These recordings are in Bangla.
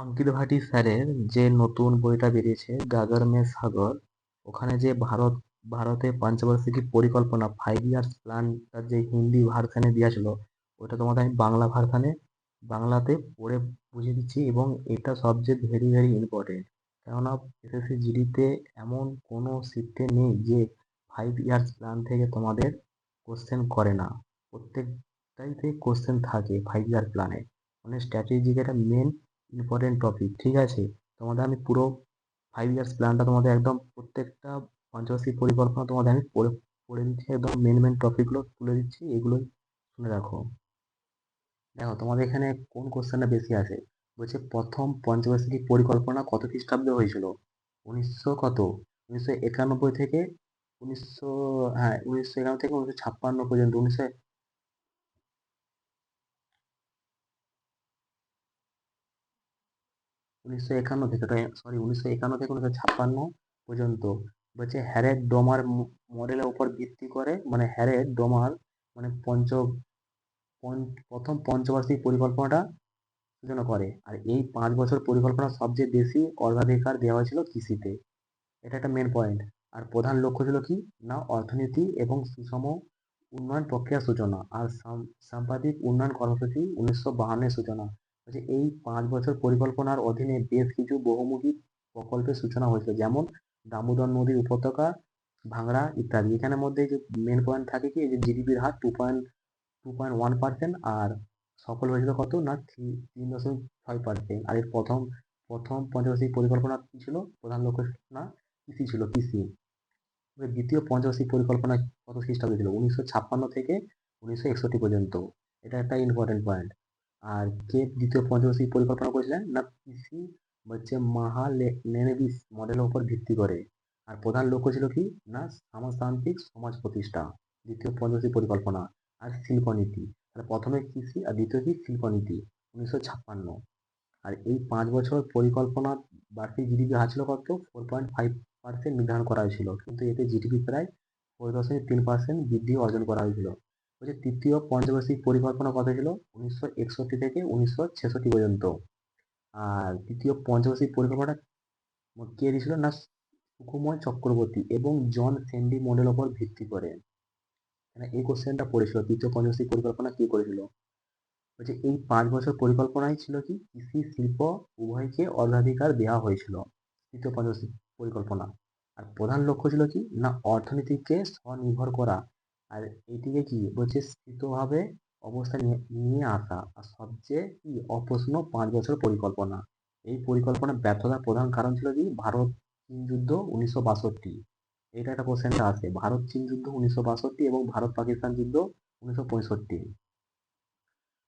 অঙ্কিত ভাটি স্যারের যে নতুন বইটা বেরিয়েছে, গাগর মে সাগর, ওখানে যে ভারত, ভারতে পঞ্চবার্ষিকী পরিকল্পনা ফাইভ ইয়ার্স প্ল্যানটার যে হিন্দি ভার্সানে দেওয়া ছিল, ওটা তোমাদের আমি বাংলা ভার্সানে বাংলাতে পড়ে বুঝিয়ে দিচ্ছি এবং এটা সবচেয়ে ভেরি ভেরি ইম্পর্টেন্ট কেননা এসএসসি জিডিতে এমন কোনো শিফটে নেই যে ফাইভ ইয়ার্স প্ল্যান থেকে তোমাদের কোশ্চেন করে না। প্রত্যেকটাইতে কোশ্চেন থাকে ফাইভ ইয়ার প্ল্যানে মানে স্ট্র্যাটেজিক একটা মেন ইম্পর্টেন্ট টপিক ঠিক আছে? তোমাদের আমি পুরো ফাইভ ইয়ার্স প্ল্যানটা তোমাদের একদম প্রত্যেকটা পঞ্চবার্ষিক পরিকল্পনা তোমাদের আমি পড়ে পড়ে দিচ্ছি, একদম মেন মেন টপিকগুলো তুলে দিচ্ছি, এগুলোই শুনে রাখো। দেখো, তোমাদের এখানে কোন কোশ্চেনটা বেশি আছে? বলছে, প্রথম পঞ্চবার্ষিকী পরিকল্পনা কত খ্রিস্টাব্দে হয়েছিল? উনিশশো কত? উনিশশো একানব্বই থেকে উনিশশো হ্যাঁ উনিশশো একানব্বই থেকে উনিশশো ছাপ্পান্ন পর্যন্ত, উনিশশো উনিশশো একান্ন থেকে সরি উনিশশো একান্ন থেকে উনিশশো ছাপ্পান্ন পর্যন্ত। বলছে হ্যারের ডোমার মডেলের উপর ভিত্তি করে মানে হ্যারের ডোমার মানে পঞ্চ প্রথম পঞ্চবার্ষিক পরিকল্পনাটা সূচনা করে। আর এই পাঁচ বছর পরিকল্পনা সবচেয়ে বেশি অগ্রাধিকার দেওয়া হয়েছিল কৃষিতে। এটা একটা মেন পয়েন্ট আর প্রধান লক্ষ্য ছিল কি? না, অর্থনীতি এবং সুষম উন্নয়ন প্রক্রিয়া সূচনা। আর সাম্প্রতিক উন্নয়ন কর্মসূচি উনিশশো বাহান্নের সূচনা। বলছে এই পাঁচ বছর পরিকল্পনার অধীনে বেশ কিছু বহুমুখী প্রকল্পের সূচনা হয়েছিল যেমন দামোদর নদীর উপত্যকা, ভাঙড়া ইত্যাদি। এখানের মধ্যে যে মেন পয়েন্ট থাকে কি যে জিডিপির হার two point two point one percent আর সফল হয়েছিল কত না তিন দশমিক ছয় পার্সেন্ট আর এর প্রথম প্রথম পঞ্চবার্ষিক পরিকল্পনা কী ছিল? প্রধান লক্ষ্য না, কৃষি ছিল কৃষি। দ্বিতীয় পঞ্চবার্ষিক পরিকল্পনা কত খ্রিস্টাব্দে ছিল? উনিশশো ছাপ্পান্ন থেকে উনিশশো একষট্টি পর্যন্ত। এটা একটা ইম্পর্টেন্ট পয়েন্ট আর কে দ্বিতীয় পঞ্চবার্ষিক পরিকল্পনা করেছিলেন? না কৃষি হচ্ছে মাহালেনেবিস মডেলের উপর ভিত্তি করে। আর প্রধান লক্ষ্য ছিল কি? না সমাজতান্ত্রিক সমাজ প্রতিষ্ঠা। দ্বিতীয় পঞ্চবার্ষিক পরিকল্পনা? আর শিল্পনীতি। তাহলে প্রথমে কৃষি আর দ্বিতীয় কি? শিল্পনীতি। উনিশশো ছাপ্পান্ন। আর এই পাঁচ বছর পরিকল্পনা বার্ষিক জিডিপি হার ছিল কত ফোর পয়েন্ট ফাইভ পার্সেন্ট নির্ধারণ করা হয়েছিল। কিন্তু এতে জিডিপি প্রায় ফোর দশমিক তিন পার্সেন্ট বৃদ্ধি অর্জন করা হয়েছিল। বলছে তৃতীয় পঞ্চবার্ষিক পরিকল্পনা কত ছিল উনিশশো একষট্টি থেকে উনিশশো ছেষট্টি পর্যন্ত। আর তৃতীয় পঞ্চবার্ষিক পরিকল্পনাটা কে দিয়েছিল না, সুকুময় চক্রবর্তী এবং জন সেন্ডি মডেল ওপর ভিত্তি করে। এই কোশ্চেনটা পড়েছিল। তৃতীয় পঞ্চবার্ষিক পরিকল্পনা কি করেছিল? বলছে এই পাঁচ বছর পরিকল্পনাই ছিল কি? কৃষি, শিল্প, উভয়কে অগ্রাধিকার দেওয়া হয়েছিল তৃতীয় পঞ্চবার্ষিক পরিকল্পনা। আর প্রধান লক্ষ্য ছিল কি? না অর্থনীতিকে স্বনির্ভর করা। আর এটিকে কি? বলছে স্থিতভাবে অবস্থা নিয়ে আসা। আর সবচেয়ে কি? অপ্রশ্ন পাঁচ বছর পরিকল্পনা। এই পরিকল্পনার ব্যর্থতার প্রধান কারণ ছিল কি? ভারত চীন যুদ্ধ উনিশশো বাষট্টি। এটা একটা কোশ্চেনটা আছে। ভারত চীন যুদ্ধ উনিশশো বাষট্টি এবং ভারত পাকিস্তান যুদ্ধ উনিশশো পঁয়ষট্টি।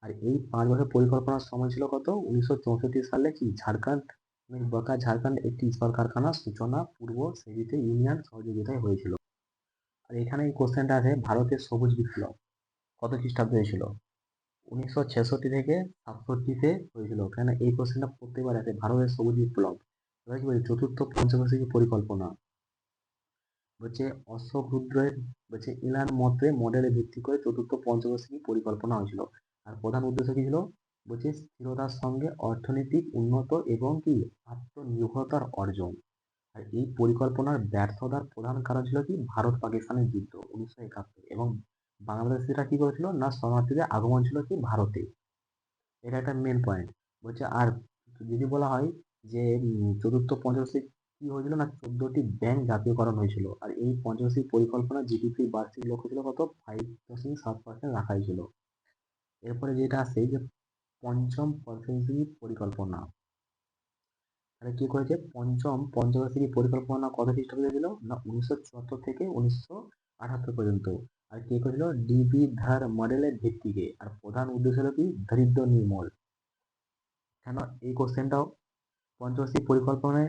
আর এই পাঁচ বছর পরিকল্পনার সময় ছিল কত? উনিশশো চৌষট্টি সালে কি? ঝাড়খণ্ড বকা ঝাড়খণ্ড একটি ইস্পাত কারখানার সূচনা পূর্ব সেদিতে ইউনিয়ন সহযোগিতায় হয়েছিল। আর এখানে এই কোশ্চেনটা আছে, ভারতের সবুজ বিপ্লব। কত খ্রিস্টাব্দে হয়েছিল? উনিশশো ছেষট্টি থেকে সাতষট্টিতে হয়েছিল। কেন এই কোশ্চেনটা প্রত্যেকবার আছে ভারতের সবুজ বিপ্লব। কি বলছে চতুর্থ পঞ্চবার্ষিকী পরিকল্পনা? বলছে অশোক রুদ্রের বলছে ইলান মতে মডেলে ভিত্তি করে চতুর্থ পঞ্চবার্ষিকী পরিকল্পনা হয়েছিল? আর প্রধান উদ্দেশ্য কি ছিল? বলছে স্থিরতার সঙ্গে অর্থনৈতিক উন্নত এবং কি আত্মনির্ভরতার অর্জন। আর এই পরিকল্পনার ব্যর্থতার প্রধান কারণ ছিল কি? ভারত পাকিস্তানের যুদ্ধ উনিশশো একাত্তর এবং বাংলাদেশিরা কি করেছিল? না, শরণার্থীদের আগমন ছিল কি? ভারতে। এটা একটা মেন পয়েন্ট বলছে, আর যদি বলা হয় যে চতুর্থ পঞ্চবার্ষিক কি হয়েছিল? না, চোদ্দটি ব্যাংক জাতীয়করণ হয়েছিল। আর এই পঞ্চবার্ষিক পরিকল্পনা জিডিপি বার্ষিক লক্ষ্য ছিল কত? ফাইভ দশমিক সাত পার্সেন্ট রাখা হয়েছিল এরপরে যেটা আছে, যে পঞ্চম পঞ্চবার্ষিক পরিকল্পনা। তাহলে কি করেছে? পঞ্চম পঞ্চবার্ষিকী পরিকল্পনা কত খ্রিস্টাব্দে ছিল না, উনিশশো চুয়াত্তর থেকে উনিশশো পর্যন্ত। আর কে করেছিল? ডিবি ধার মডেলের ভিত্তিকে আর প্রধান উদ্দেশ্য হলো কি? দারিদ্র নির্মূল। কেন এই কোশ্চেনটাও পঞ্চবার্ষিক পরিকল্পনায়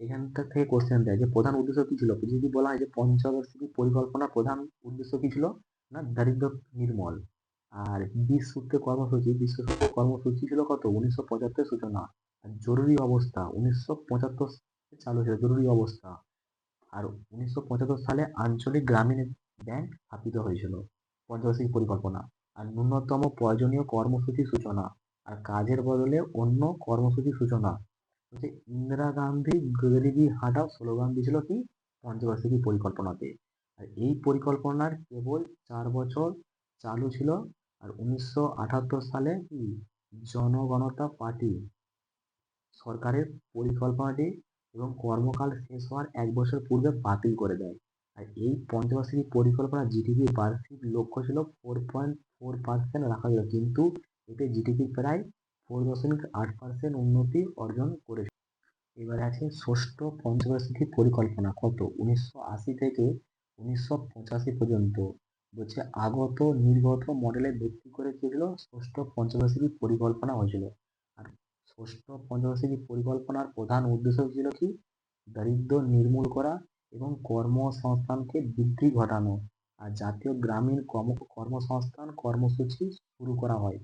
এখানটা থেকে কোশ্চেন দেয় যে, প্রধান উদ্দেশ্য কি ছিল? যদি বলা হয় যে পঞ্চবার্ষিকী পরিকল্পনার প্রধান উদ্দেশ্য কি ছিল? না, দারিদ্র নির্মল। আর বিশ সূত্রের কর্মসূচি বিশ্ব সূত্রের কর্মসূচি ছিল কত? উনিশশো পঁচাত্তর সূচনা। জরুরি অবস্থা। উনিশশো পঁচাত্তর চালু ছিল জরুরি অবস্থা। আর উনিশশো পঁচাত্তর সালে আঞ্চলিক গ্রামীণ ব্যাংক স্থাপিত হয়েছিল। পঞ্চবার্ষিক পরিকল্পনা। আর ন্যূনতম প্রয়োজনীয় কর্মসূচি সূচনা। আর কাজের বদলে অন্য কর্মসূচি সূচনা। হচ্ছে ইন্দিরা গান্ধী গরিবি হাটাও স্লোগান দিয়েছিল কি? পঞ্চবার্ষিকী পরিকল্পনাতে। আর এই পরিকল্পনার কেবল চার বছর চালু ছিল। আর উনিশশো আটাত্তর সালে কি? জনগণতা পার্টি সরকারের পরিকল্পনাটি এবং কর্মকাল শেষ হওয়ার এক বছর পূর্বে বাতিল করে দেয়। আর এই পঞ্চবার্ষিকী পরিকল্পনা জিডিপি বার্ষিক লক্ষ্য ছিল ফোর পয়েন্ট ফোর পার্সেন্ট রাখা হয়েছিল। কিন্তু এতে জিডিপি প্রায় ফোর দশমিক আট পার্সেন্ট উন্নতি অর্জন করেছে। এবার আছে ষষ্ঠ পঞ্চবার্ষিকী পরিকল্পনা কত? উনিশশো আশি থেকে উনিশশো পঁচাশি পর্যন্ত। বলছে আগত নির্গত মডেলে ভিত্তি করে কি হয়েছিল? ষষ্ঠ পঞ্চবার্ষিকী পরিকল্পনা হয়েছিল। ষষ্ঠ পঞ্চবার্ষিকী পরিকল্পনার প্রধান উদ্দেশ্য ছিল কি? দারিদ্র নির্মূল করা এবং কর্মসংস্থানকে বৃদ্ধি ঘটানো। আর জাতীয় গ্রামীণ কর্ম, কর্মসংস্থান কর্মসূচি শুরু করা হয়।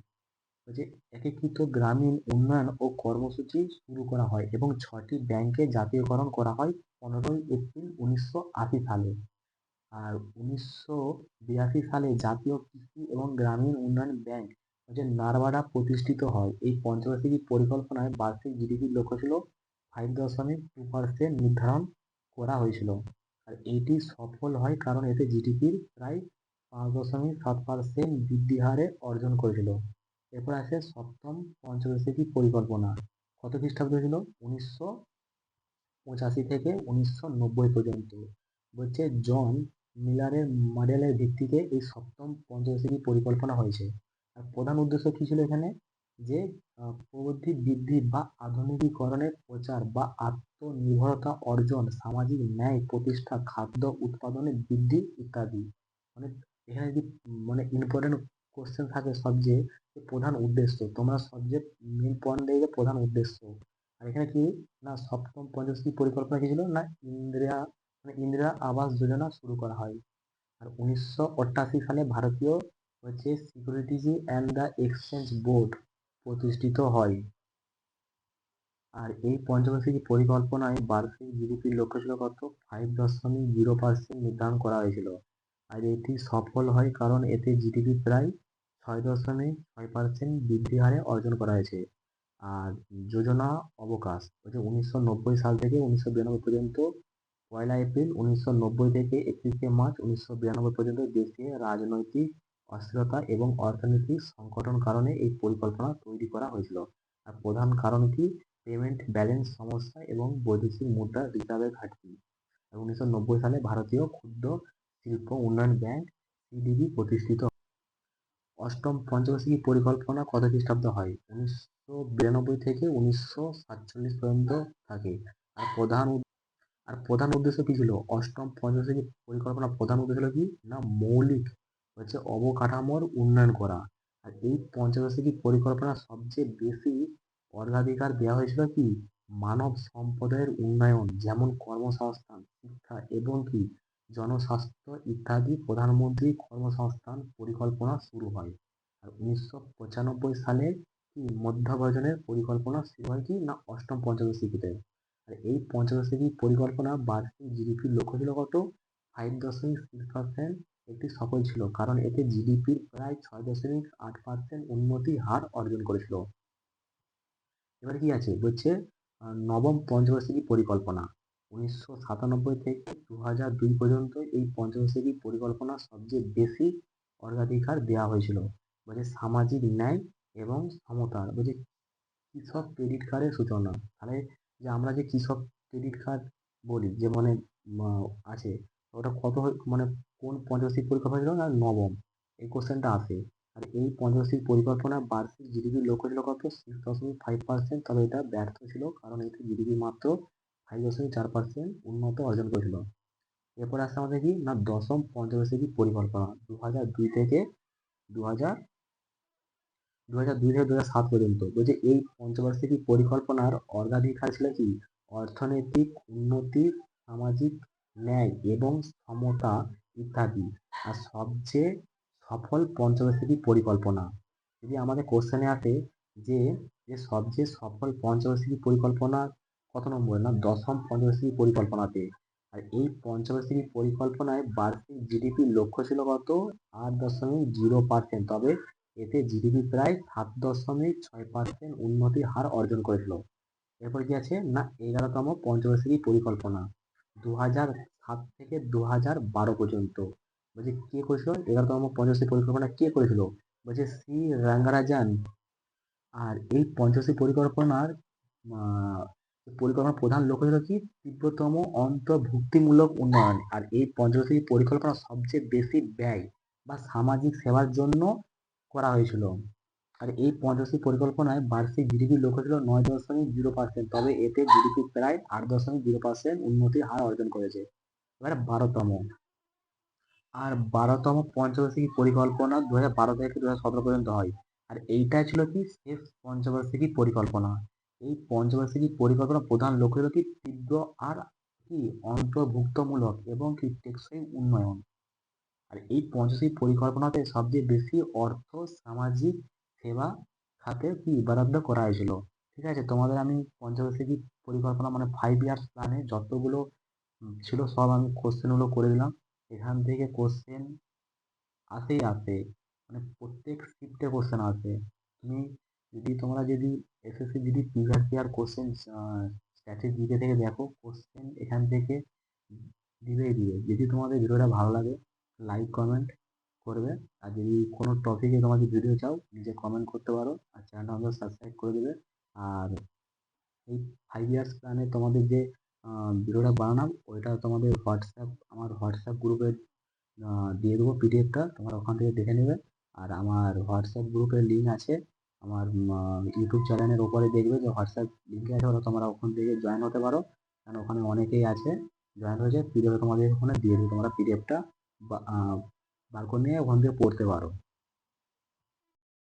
যে একীকৃত গ্রামীণ উন্নয়ন ও কর্মসূচি শুরু করা হয় এবং ছটি ব্যাংকে জাতীয়করণ করা হয় পনেরোই এপ্রিল উনিশশো আশি সালে। আর উনিশশো বিরাশি সালে জাতীয় কৃষি এবং গ্রামীণ উন্নয়ন ব্যাংক হচ্ছে নারবাডা প্রতিষ্ঠিত হয়, এই পঞ্চবার্ষিকী পরিকল্পনায় বার্ষিক জিডিপির লক্ষ্য ছিল ফাইভ দশমিক টু পার্সেন্ট নির্ধারণ করা হয়েছিল। আর এটি সফল হয় কারণ এতে জিডিপির প্রায় পাঁচ দশমিক সাত পার্সেন্ট বৃদ্ধি হারে অর্জন করেছিল। এরপর আসে সপ্তম পঞ্চবার্ষিকী পরিকল্পনা। কত খ্রিস্টাব্দ ছিল? উনিশশো পঁচাশি থেকে উনিশশো নব্বই পর্যন্ত। বলছে জন মিলারের মডেলের ভিত্তিতে এই সপ্তম পঞ্চবার্ষিকী পরিকল্পনা হয়েছে। প্রধান উদ্দেশ্য কী ছিল এখানে? যে প্রবৃদ্ধি বৃদ্ধি বা আধুনিকীকরণের প্রচার বা আত্মনির্ভরতা অর্জন, সামাজিক ন্যায়, প্রতিষ্ঠা, খাদ্য উৎপাদনের বৃদ্ধি ইত্যাদি। মানে এখানে যদি মানে ইম্পর্টেন্ট কোশ্চেন থাকে সবচেয়ে প্রধান উদ্দেশ্য। তোমরা সবচেয়ে মেন পয়েন্ট দেখবে প্রধান উদ্দেশ্য। আর এখানে কি? না, সপ্তম পঞ্চবার্ষিকী পরিকল্পনা কি ছিল? না ইন্দিরা মানে ইন্দিরা আবাস যোজনা শুরু করা হয়। আর উনিশশো সালে ভারতীয় হচ্ছে securities and the exchange board প্রতিষ্ঠিত হয়। আর এই পঞ্চবার্ষিক পরিকল্পনায় বার্ষিক জিডিপির লক্ষ্য ছিল কত? ফাইভ দশমিক জিরো পার্সেন্ট নির্ধারণ করা হয়েছিল। আর এটি সফল হয় কারণ এতে জিডিপি প্রায় ছয় দশমিক ছয় পার্সেন্ট বৃদ্ধি হারে অর্জন করা হয়েছে। আর যোজনা অবকাশ হচ্ছে উনিশশো নব্বই সাল থেকে উনিশশো বিরানব্বই পর্যন্ত। পয়লা এপ্রিল উনিশশো নব্বই থেকে একত্রিশে মার্চ উনিশশো বিরানব্বই পর্যন্ত দেশে রাজনৈতিক অস্থিরতা এবং অর্থনৈতিক সংকটন কারণে এই পরিকল্পনা তৈরি করা হয়েছিল। আর প্রধান কারণ কি? পেমেন্ট ব্যালেন্স সমস্যা এবং বৈদেশিক মুদ্রা রিজার্ভের ঘাটতি। উনিশশো নব্বই সালে ভারতীয় ক্ষুদ্র শিল্প উন্নয়ন ব্যাংক সিডিবি প্রতিষ্ঠিত। অষ্টম পঞ্চবার্ষিকী পরিকল্পনা কত খ্রিস্টাব্দ হয়? উনিশশো বিরানব্বই থেকে উনিশশো সাতচল্লিশ পর্যন্ত থাকে। আর প্রধান আর প্রধান উদ্দেশ্য কী ছিল? অষ্টম পঞ্চবার্ষিকী পরিকল্পনা প্রধান উদ্দেশ্য ছিল কি? না, মৌলিক হচ্ছে অবকাঠামোর উন্নয়ন করা। আর এই পঞ্চবার্ষিকী পরিকল্পনা সবচেয়ে বেশি অগ্রাধিকার দেওয়া হয়েছিল কি? মানব সম্পদের উন্নয়ন, যেমন কর্মসংস্থান, শিক্ষা এবং কি? জনস্বাস্থ্য ইত্যাদি প্রধানমন্ত্রী কর্মসংস্থান পরিকল্পনা শুরু হয়। আর উনিশশো পঁচানব্বই সালে কি মধ্যাবর্জনের পরিকল্পনা শুরু হয় কি? না অষ্টম পঞ্চবার্ষিকীতে আর এই পঞ্চবার্ষিকী পরিকল্পনা বার্ষিক জিডিপির লক্ষ্য ছিল কত? ফাইভ দশমিক সিক্স পার্সেন্ট একটি সফল ছিল, কারণ এতে জিডিপির প্রায় ছয় দশমিক আট পার্সেন্ট উন্নতি হার অর্জন করেছিল। এবার কি আছে? বলছে নবম পঞ্চবার্ষিকী পরিকল্পনা। উনিশশো সাতানব্বই থেকে দু হাজার দুই পর্যন্ত এই পঞ্চবার্ষিকী পরিকল্পনা সবচেয়ে বেশি অগ্রাধিকার দেওয়া হয়েছিল। বলছে সামাজিক ন্যায় এবং সমতার, বলছে কৃষক ক্রেডিট কার্ডের সূচনা। তাহলে যে আমরা যে কৃষক ক্রেডিট কার্ড বলি, যে মানে আছে, ওটা কত মানে কোন পঞ্চবার্ষিক পরিকল্পনা ছিল না? নবম। এই কোশ্চেনটা আসে। আর এই পঞ্চবার্ষিক পরিকল্পনা বার্ষিক জিডিপির লক্ষ্য ছিল কত? সিক্স দশমিক ফাইভ পার্সেন্ট তবে এটা ব্যর্থ ছিল কারণ এতে জিডিপি মাত্র ফাইভ দশমিক চার পার্সেন্ট উন্নত অর্জন করেছিল। এরপর আসছে আমাদের কি? না, দশম পঞ্চবার্ষিকী পরিকল্পনা? দু হাজার দুই থেকে দু হাজার দু হাজার দুই থেকে দু হাজার সাত পর্যন্ত। বলছে এই পঞ্চবার্ষিকী পরিকল্পনার অগ্রাধিকার ছিল কি? অর্থনৈতিক উন্নতি, সামাজিক ন্যায় এবং সমতা ইত্যাদি। আর সবচেয়ে সফল পঞ্চবার্ষিকী পরিকল্পনা। যদি আমাদের কোশ্চেনে আসে যে যে সবচেয়ে সফল পঞ্চবার্ষিকী পরিকল্পনা কত নম্বর? না, দশম পঞ্চবার্ষিকী পরিকল্পনাতে। আর এই পঞ্চবার্ষিকী পরিকল্পনায় বার্ষিক জিডিপির লক্ষ্য ছিল কত? আট দশমিক জিরো পার্সেন্ট তবে এতে জিডিপি প্রায় সাত দশমিক ছয় পার্সেন্ট উন্নতির হার অর্জন করেছিল। এরপর কি আছে? না, এগারোতম পঞ্চবার্ষিকী পরিকল্পনা। দু হাজার সাত থেকে দু হাজার বারো পর্যন্ত। বলছে, কে করেছিল? এগারোতম পঞ্চবার্ষিকী পরিকল্পনা কে করেছিল? বলছে, সি রাঙ্গারাজান। আর এই পঞ্চবার্ষিকী পরিকল্পনার পরিকল্পনার প্রধান লক্ষ্য ছিল কি? তীব্রতম, অন্তর্ভুক্তিমূলক উন্নয়ন। আর এই পঞ্চবার্ষিকী পরিকল্পনা সবচেয়ে বেশি ব্যয় বা সামাজিক সেবার জন্য করা হয়েছিল। আর এই পঞ্চবার্ষিকী পরিকল্পনায় বার্ষিক জিডিপি লক্ষ্য ছিল নয় দশমিক জিরো পার্সেন্ট। তবে এতে জিডিপি প্রায় আট দশমিক জিরো পার্সেন্ট উন্নতির হার অর্জন করেছে। এবারে বারোতম। আর বারোতম পঞ্চবার্ষিকী পরিকল্পনা দু হাজার বারো থেকে দু হাজার সতেরো পর্যন্ত হয়। আর এইটা ছিল কি শেষ পঞ্চবার্ষিকী পরিকল্পনা। এই পঞ্চবার্ষিকী পরিকল্পনা প্রধান লক্ষ্য হলো কি তীব্র আর কি অন্তর্ভুক্তমূলক এবং কি টেকসই উন্নয়ন। আর এই পঞ্চবার্ষিকী পরিকল্পনাতে সবচেয়ে বেশি অর্থ সামাজিক সেবা খাতে কি বরাদ্দ করা হয়েছিল। ঠিক আছে, তোমাদের আমি পঞ্চবার্ষিকী পরিকল্পনা মানে ফাইভ ইয়ার্স প্ল্যানে যতগুলো ছিল সব আমি কোশ্চেনগুলো করে দিলাম। এখান থেকে কোশ্চেন আসেই আসে মানে প্রত্যেক শিফটে কোশ্চেন আসে। তুমি যদি তোমরা যদি এসএসসি যদি previous year question static GK থেকে দেখো কোশ্চেন এখান থেকে দিবেই দিবে যদি তোমাদের ভিডিওটা ভালো লাগে লাইক কমেন্ট করবে। আর যদি কোনো টপিকে তোমাদের ভিডিও চাও, নিজে কমেন্ট করতে পারো। আর চ্যানেলটা আমাদের সাবস্ক্রাইব করে দেবে। আর এই ফাইভ ইয়ার্স প্ল্যানে তোমাদের যে ভিডিওটা বানালাম, ওইটা তোমাদের হোয়াটসঅ্যাপ, আমার হোয়াটসঅ্যাপ গ্রুপে দিয়ে দেবো পিডিএফটা, তোমরা ওখান থেকে দেখে নেবে। আর আমার হোয়াটসঅ্যাপ গ্রুপের লিঙ্ক আছে, আমার ইউটিউব চ্যানেলের ওপরে দেখবে যে হোয়াটসঅ্যাপ লিঙ্ক আছে ওরা তোমরা ওখান থেকে জয়েন হতে পারো। কারণ ওখানে অনেকেই আছে জয়েন হয়েছে পিডিএফ তোমাদের ওখানে দিয়ে দেবে, তোমরা পিডিএফটা বার করে নিয়ে ওখান থেকে পড়তে পারো।